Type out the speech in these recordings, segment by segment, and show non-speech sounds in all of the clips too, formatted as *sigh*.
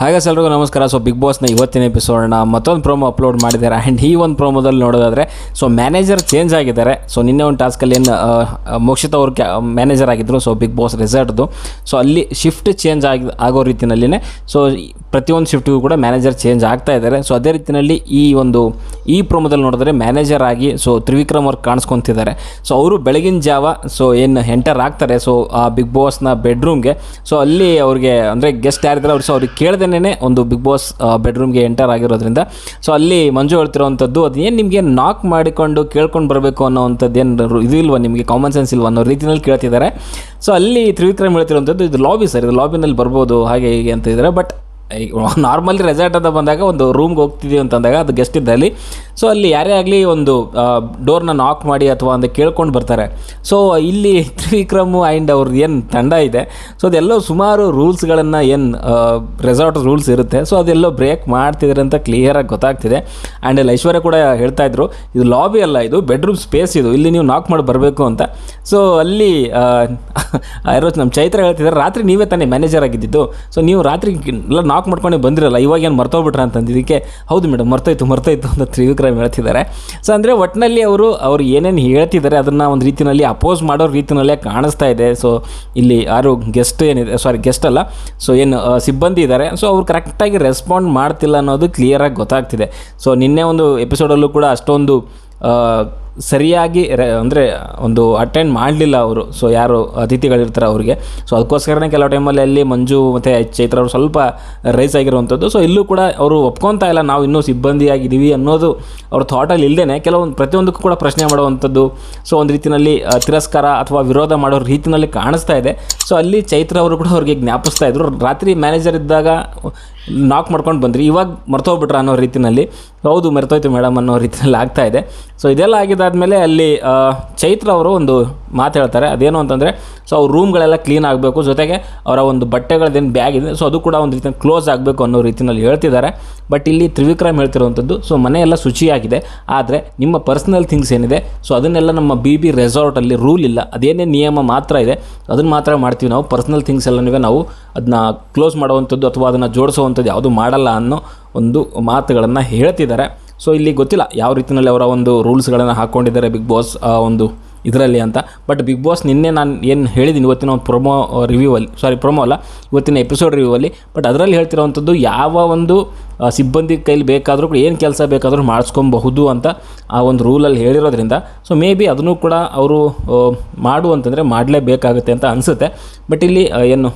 ಹಾಗೆ ಎಲ್ರಿಗೂ ನಮಸ್ಕಾರ. ಸೊ ಬಿಗ್ ಬಾಸ್ನ ಇವತ್ತಿನ ಎಪಿಸೋಡ್ನ ಮತ್ತೊಂದು ಪ್ರೋಮೋ ಅಪ್ಲೋಡ್ ಮಾಡಿದ್ದಾರೆ. ಆ್ಯಂಡ್ ಈ ಒಂದು ಪ್ರೋಮೋದಲ್ಲಿ ನೋಡೋದಾದರೆ ಸೊ ಮ್ಯಾನೇಜರ್ ಚೇಂಜ್ ಆಗಿದ್ದಾರೆ. ಸೊ ನಿನ್ನೆ ಒಂದು ಟಾಸ್ಕಲ್ಲಿ ಏನು ಮೋಕ್ಷಿತ ಅವರು ಕ್ಯಾ ಮ್ಯಾನೇಜರ್ ಆಗಿದ್ದರು ಸೊ ಬಿಗ್ ಬಾಸ್ ರೆಸಾರ್ಟ್ದು ಸೊ ಅಲ್ಲಿ ಶಿಫ್ಟ್ ಚೇಂಜ್ ಆಗಿ, ಆಗೋ ರೀತಿಯಲ್ಲಿನೇ ಸೊ ಪ್ರತಿಯೊಂದು ಶಿಫ್ಟಿಗೂ ಕೂಡ ಮ್ಯಾನೇಜರ್ ಚೇಂಜ್ ಆಗ್ತಾ ಇದ್ದಾರೆ. ಸೊ ಅದೇ ರೀತಿಯಲ್ಲಿ ಈ ಒಂದು, ಈ ಪ್ರೋಮೋದಲ್ಲಿ ನೋಡಿದ್ರೆ ಮ್ಯಾನೇಜರ್ ಆಗಿ ಸೊ ತ್ರಿವಿಕ್ರಮ್ ಅವ್ರು ಕಾಣಿಸ್ಕೊತಿದ್ದಾರೆ. ಸೊ ಅವರು ಬೆಳಗಿನ ಜಾವ ಸೊ ಏನು ಎಂಟರ್ ಆಗ್ತಾರೆ ಸೊ ಆ ಬಿಗ್ ಬಾಸ್ನ ಬೆಡ್ರೂಮ್ಗೆ. ಸೊ ಅಲ್ಲಿ ಅವ್ರಿಗೆ, ಅಂದರೆ ಗೆಸ್ಟ್ ಯಾರಿದ್ದಾರೆ ಅವ್ರು ಸೊ ಅವ್ರಿಗೆ ಕೇಳ್ದೇನೆ ಒಂದು ಬಿಗ್ ಬಾಸ್ ಬೆಡ್ರೂಮ್ಗೆ ಎಂಟರ್ ಆಗಿರೋದ್ರಿಂದ. ಸೊ ಅಲ್ಲಿ ಮಂಜು ಹೇಳ್ತಿರೋವಂಥದ್ದು, ಅದು ಏನು ನಿಮಗೆ ನಾಕ್ ಮಾಡಿಕೊಂಡು ಕೇಳ್ಕೊಂಡು ಬರಬೇಕು ಅನ್ನೋವಂಥದ್ದು ಏನು ಇದು ಇಲ್ವಾ ನಿಮಗೆ ಕಾಮನ್ ಸೆನ್ಸ್ ಇಲ್ವಾ? ಅನ್ನೋ ರೀತಿಯಲ್ಲಿ ಕೇಳ್ತಿದ್ದಾರೆ. ಸೊ ಅಲ್ಲಿ ತ್ರಿವಿಕ್ರಮ್ ಹೇಳ್ತಿರೋವಂಥದ್ದು, ಇದು ಲಾಬಿ ಸರ್, ಇದು ಲಾಬಿನಲ್ಲಿ ಬರ್ಬೋದು, ಹಾಗೆ ಹೀಗೆ ಅಂತ ಇದ್ದಾರೆ. ಬಟ್ *laughs* ನಾರ್ಮಲಿ ರೆಸಾರ್ಟ್ ಅಂತ ಬಂದಾಗ ಒಂದು ರೂಮ್ಗೆ ಹೋಗ್ತಿದ್ದೀವಿ ಅಂತಂದಾಗ ಅದು ಗೆಸ್ಟ್ ಇದ್ದಲ್ಲಿ. ಸೊ ಅಲ್ಲಿ ಯಾರೇ ಆಗಲಿ ಒಂದು ಡೋರ್ನ ನಾಕ್ ಮಾಡಿ ಅಥವಾ ಒಂದು ಕೇಳ್ಕೊಂಡು ಬರ್ತಾರೆ. ಸೊ ಇಲ್ಲಿ *laughs* ತ್ರಿವಿಕ್ರಮ್ ಆ್ಯಂಡ್ ಅವ್ರದ್ದು ಏನು ತಂಡ ಇದೆ. ಸೊ ಅದೆಲ್ಲೋ ಸುಮಾರು ರೂಲ್ಸ್ಗಳನ್ನು ಏನು ರೆಸಾರ್ಟ್ ರೂಲ್ಸ್ ಇರುತ್ತೆ. ಸೊ ಅದೆಲ್ಲೋ ಬ್ರೇಕ್ ಮಾಡ್ತಿದ್ದಾರೆ ಅಂತ ಕ್ಲಿಯರಾಗಿ ಗೊತ್ತಾಗ್ತಿದೆ. ಆ್ಯಂಡ್ ಅಲ್ಲಿ ಐಶ್ವರ್ಯ ಕೂಡ ಹೇಳ್ತಾ ಇದ್ರು, ಇದು ಲಾಬಿ ಅಲ್ಲ, ಇದು ಬೆಡ್ರೂಮ್ ಸ್ಪೇಸ್ ಇದು, ಇಲ್ಲಿ ನೀವು ನಾಕ್ ಮಾಡಿ ಬರಬೇಕು ಅಂತ. ಸೊ ಅಲ್ಲಿ *laughs* ಯಾರೋ ನಮ್ಮ ಚೈತ್ರ ಹೇಳ್ತಿದ್ದಾರೆ ರಾತ್ರಿ ನೀವೇ ತಾನೇ ಮ್ಯಾನೇಜರ್ ಆಗಿದ್ದಿದ್ದು ಸೊ ನೀವು ರಾತ್ರಿ ಎಲ್ಲ ನಾಕ್ ಮಾಡ್ಕೊಂಡು ಬಂದಿರಲ್ಲ, ಇವಾಗ ಏನು ಮರ್ತೋಗ್ಬಿಟ್ರ ಅಂತಂದಿದ್ದಕ್ಕೆ ಹೌದು ಮೇಡಮ್ ಮರ್ತೋಯ್ತು ಮರ್ತೋಯ್ತು ಅಂತ ತ್ರಿವಿಕ್ರಮ್ ಹೇಳ್ತಿದ್ದಾರೆ. ಸೊ ಅಂದರೆ ಒಟ್ಟಿನಲ್ಲಿ ಅವರು, ಅವ್ರು ಏನೇನು ಹೇಳ್ತಿದ್ದಾರೆ ಅದನ್ನು ಒಂದು ರೀತಿಯಲ್ಲಿ ಅಪೋಸ್ ಮಾಡೋ ರೀತಿಯಲ್ಲೇ ಕಾಣಿಸ್ತಾ ಇದೆ. ಸೊ ಇಲ್ಲಿ ಯಾರು ಗೆಸ್ಟ್ ಏನಿದೆ ಸಾರಿ ಗೆಸ್ಟ್ ಅಲ್ಲ. ಸೊ ಏನು ಸಿಬ್ಬಂದಿ ಇದ್ದಾರೆ. ಸೊ ಅವ್ರು ಕರೆಕ್ಟಾಗಿ ರೆಸ್ಪಾಂಡ್ ಮಾಡ್ತಿಲ್ಲ ಅನ್ನೋದು ಕ್ಲಿಯರಾಗಿ ಗೊತ್ತಾಗ್ತಿದೆ. ಸೊ ನಿನ್ನೆ ಒಂದು ಎಪಿಸೋಡಲ್ಲೂ ಕೂಡ ಅಷ್ಟೊಂದು ಸರಿಯಾಗಿ ಅಂದರೆ ಒಂದು ಅಟೆಂಡ್ ಮಾಡಲಿಲ್ಲ ಅವರು. ಸೊ ಯಾರು ಅತಿಥಿಗಳಿರ್ತಾರೆ ಅವರಿಗೆ. ಸೊ ಅದಕ್ಕೋಸ್ಕರನೇ ಕೆಲವು ಟೈಮಲ್ಲಿ ಅಲ್ಲಿ ಮಂಜು ಮತ್ತು ಚೈತ್ರ ಅವರು ಸ್ವಲ್ಪ ರೈಸ್ ಆಗಿರುವಂಥದ್ದು ಸೊ ಇಲ್ಲೂ ಕೂಡ ಅವರು ಒಪ್ಕೊತಾ ಇಲ್ಲ, ನಾವು ಇನ್ನೂ ಸಿಬ್ಬಂದಿಯಾಗಿದ್ದೀವಿ ಅನ್ನೋದು ಅವ್ರ ಥಾಟಲ್ಲಿ ಇಲ್ಲದೇ ಕೆಲವೊಂದು, ಪ್ರತಿಯೊಂದಕ್ಕೂ ಕೂಡ ಪ್ರಶ್ನೆ ಮಾಡುವಂಥದ್ದು ಸೊ ಒಂದು ರೀತಿಯಲ್ಲಿ ತಿರಸ್ಕಾರ ಅಥವಾ ವಿರೋಧ ಮಾಡೋ ರೀತಿಯಲ್ಲಿ ಕಾಣಿಸ್ತಾ ಇದೆ. ಸೊ ಅಲ್ಲಿ ಚೈತ್ರ ಅವರು ಕೂಡ ಅವ್ರಿಗೆ ಜ್ಞಾಪಿಸ್ತಾ ಇದ್ರು. ರಾತ್ರಿ ಮ್ಯಾನೇಜರ್ ಇದ್ದಾಗ ನಾಕ್ ಮಾಡ್ಕೊಂಡು ಬಂದ್ರಿ. ಇವಾಗ ಮರ್ತೋಗ್ಬಿಟ್ರ ಅನ್ನೋ ರೀತಿಯಲ್ಲಿ ಹೌದು, ಮರ್ತೋಯ್ತು ಮೇಡಮ್ ಅನ್ನೋ ರೀತಿಯಲ್ಲಿ ಆಗ್ತಾ ಇದೆ. ಸೊ ಇದೆಲ್ಲ ಆಗಿದ್ದಾದಮೇಲೆ ಅಲ್ಲಿ ಚೈತ್ರ ಅವರು ಒಂದು ಮಾತು ಹೇಳ್ತಾರೆ. ಅದೇನು ಅಂತಂದರೆ ಸೊ ಅವ್ರ ರೂಮ್ಗಳೆಲ್ಲ ಕ್ಲೀನ್ ಆಗಬೇಕು. ಜೊತೆಗೆ ಅವರ ಒಂದು ಬಟ್ಟೆಗಳದೇನು ಬ್ಯಾಗ್ ಇದೆ ಸೊ ಅದು ಕೂಡ ಒಂದು ರೀತಿಯ ಕ್ಲೋಸ್ ಆಗಬೇಕು ಅನ್ನೋ ರೀತಿಯಲ್ಲಿ ಹೇಳ್ತಿದ್ದಾರೆ. ಬಟ್ ಇಲ್ಲಿ ತ್ರಿವಿಕ್ರಮ್ ಹೇಳ್ತಿರುವಂಥದ್ದು ಸೊ ಮನೆಯೆಲ್ಲ ಶುಚಿಯಾಗಿದೆ. ಆದರೆ ನಿಮ್ಮ ಪರ್ಸ್ನಲ್ ಥಿಂಗ್ಸ್ ಏನಿದೆ ಸೊ ಅದನ್ನೆಲ್ಲ ನಮ್ಮ ಬಿ ಬಿ ರೆಸಾರ್ಟಲ್ಲಿ ರೂಲ್ ಇಲ್ಲ. ಅದೇನೇ ನಿಯಮ ಮಾತ್ರ ಇದೆ ಅದನ್ನು ಮಾತ್ರ ಮಾಡ್ತೀವಿ ನಾವು. ಪರ್ಸ್ನಲ್ ಥಿಂಗ್ಸ್ ಎಲ್ಲನೂ ನಾವು ಅದನ್ನ ಕ್ಲೋಸ್ ಮಾಡುವಂಥದ್ದು ಅಥವಾ ಅದನ್ನು ಜೋಡಿಸುವಂಥದ್ದು ಯಾವುದು ಮಾಡಲ್ಲ ಅನ್ನೋ ಒಂದು ಮಾತುಗಳನ್ನು ಹೇಳ್ತಿದ್ದಾರೆ. ಸೊ ಇಲ್ಲಿ ಗೊತ್ತಿಲ್ಲ, ಯಾವ ರೀತಿಯಲ್ಲಿ ಅವರ ಒಂದು ರೂಲ್ಸ್ಗಳನ್ನು ಹಾಕ್ಕೊಂಡಿದ್ದಾರೆ ಬಿಗ್ ಬಾಸ್ ಒಂದು ಇದರಲ್ಲಿ ಅಂತ. ಬಟ್ ಬಿಗ್ ಬಾಸ್ ನಿನ್ನೆ ನಾನು ಏನು ಹೇಳಿದ್ದೀನಿ ಇವತ್ತಿನ ಒಂದು ಪ್ರೊಮೋ ರಿವ್ಯೂವಲ್ಲಿ ಸಾರಿ ಪ್ರೊಮೋ ಅಲ್ಲ, ಇವತ್ತಿನ ಎಪಿಸೋಡ್ ರಿವ್ಯೂ ಅಲ್ಲಿ. ಬಟ್ ಅದರಲ್ಲಿ ಹೇಳ್ತಿರೋವಂಥದ್ದು ಯಾವ ಒಂದು ಸಿಬ್ಬಂದಿ ಕೈಲಿ ಬೇಕಾದರೂ ಕೂಡ ಏನು ಕೆಲಸ ಬೇಕಾದರೂ ಮಾಡಿಸ್ಕೊಬಹುದು ಅಂತ ಆ ಒಂದು ರೂಲಲ್ಲಿ ಹೇಳಿರೋದ್ರಿಂದ ಸೊ ಮೇ ಬಿ ಅದನ್ನು ಕೂಡ ಅವರು ಮಾಡು ಅಂತಂದರೆ ಮಾಡಲೇಬೇಕಾಗುತ್ತೆ ಅಂತ ಅನಿಸುತ್ತೆ. ಬಟ್ ಇಲ್ಲಿ ಏನು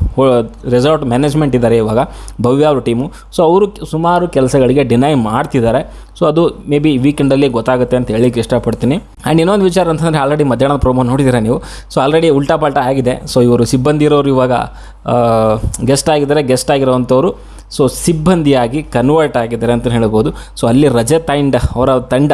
ರೆಸಾರ್ಟ್ ಮ್ಯಾನೇಜ್ಮೆಂಟ್ ಇದ್ದಾರೆ ಇವಾಗ, ಭವ್ಯ ಅವ್ರ ಟೀಮು ಸೊ ಅವರು ಸುಮಾರು ಕೆಲಸಗಳಿಗೆ ಡಿನೈ ಮಾಡ್ತಿದ್ದಾರೆ. ಸೊ ಅದು ಮೇ ಬಿ ವೀಕೆಂಡಲ್ಲಿ ಗೊತ್ತಾಗುತ್ತೆ ಅಂತ ಹೇಳಿಕ್ಕೆ ಇಷ್ಟಪಡ್ತೀನಿ. ಆ್ಯಂಡ್ ಇನ್ನೊಂದು ವಿಚಾರ ಅಂತಂದರೆ ಆಲ್ರೆಡಿ ಮಧ್ಯಾಹ್ನದ ಪ್ರೋಮೋ ನೋಡಿದ್ದೀರಾ ನೀವು? ಸೊ ಆಲ್ರೆಡಿ ಉಲ್ಟಾ ಪಾಲ್ಟ ಆಗಿದೆ. ಸೊ ಇವರು ಸಿಬ್ಬಂದಿ ಇರೋರು ಇವಾಗ ಗೆಸ್ಟ್ ಆಗಿದ್ದಾರೆ. ಗೆಸ್ಟ್ ಆಗಿರೋವಂಥವ್ರು ಸೊ ಸಿಬ್ಬಂದಿಯಾಗಿ ಕನ್ವರ್ಟ್ ಆಗಿದ್ದಾರೆ ಅಂತ ಹೇಳ್ಬೋದು. ಸೊ ಅಲ್ಲಿ ರಜೆ ತಂಡ, ಅವರ ತಂಡ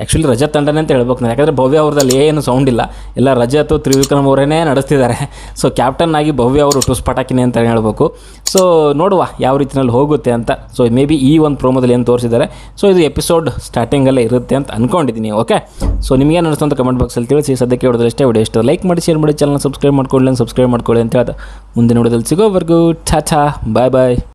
ಆ್ಯಕ್ಚುಲಿ ರಜಾ ತಂಡನೇ ಅಂತ ಹೇಳ್ಬೇಕು ನಾನು. ಯಾಕಂದರೆ ಭವ್ಯ ಅವ್ರದಲ್ಲಿ ಏನು ಸೌಂಡ್ ಇಲ್ಲ. ಎಲ್ಲ ರಜತ್ ತ್ರಿವಿಕ್ರಮ್ ಅವರೇನೇ ನಡೆಸ್ತಿದ್ದಾರೆ. ಸೊ ಕ್ಯಾಪ್ಟನ್ ಆಗಿ ಭವ್ಯ ಅವರು ಟುಸ್ ಪಟಾಕಿನಿ ಅಂತ ಹೇಳ್ಬೇಕು. ಸೊ ನೋಡುವ ಯಾವ ರೀತಿಯಲ್ಲಿ ಹೋಗುತ್ತೆ ಅಂತ. ಸೊ ಮೇ ಬಿ ಈ ಒಂದು ಪ್ರೋಮೋದಲ್ಲಿ ಏನು ತೋರಿಸಿದ್ದಾರೆ. ಸೊ ಇದು ಎಪಿಸೋಡ್ ಸ್ಟಾರ್ಟಿಂಗಲ್ಲೇ ಇರುತ್ತೆ ಅಂತ ಅಂದ್ಕೊಂಡಿದ್ದೀನಿ ಓಕೆ ಸೊ ನಿಮಗೆ ಅನಿಸ್ತು ಅಂತ ಕಮೆಂಟ್ ಬಾಕ್ಸಲ್ಲಿ ತಿಳಿಸಿ. ಸದ್ಯಕ್ಕೆ ಹೊಡೆದ್ರೆ ಇಷ್ಟೇ ವಿಡಿಯೋ ಇಷ್ಟ ಲೈಕ್ ಮಾಡಿ ಶೇರ್ ಮಾಡಿ ಚಾನಲ್ ಸಬ್ಸ್ಕ್ರೈಬ್ ಮಾಡ್ಕೊಳ್ಳಿ ಸಬ್ಸ್ಕ್ರೈಬ್ ಮಾಡ್ಕೊಳ್ಳಿ ಅಂತ ಹೇಳ್ತಾ ಮುಂದಿನ ನೋಡೋದಲ್ಲಿ ಸಿಗೋವರೆಗೂ. ಛಾ ಛಾ ಬಾಯ್ ಬಾಯ್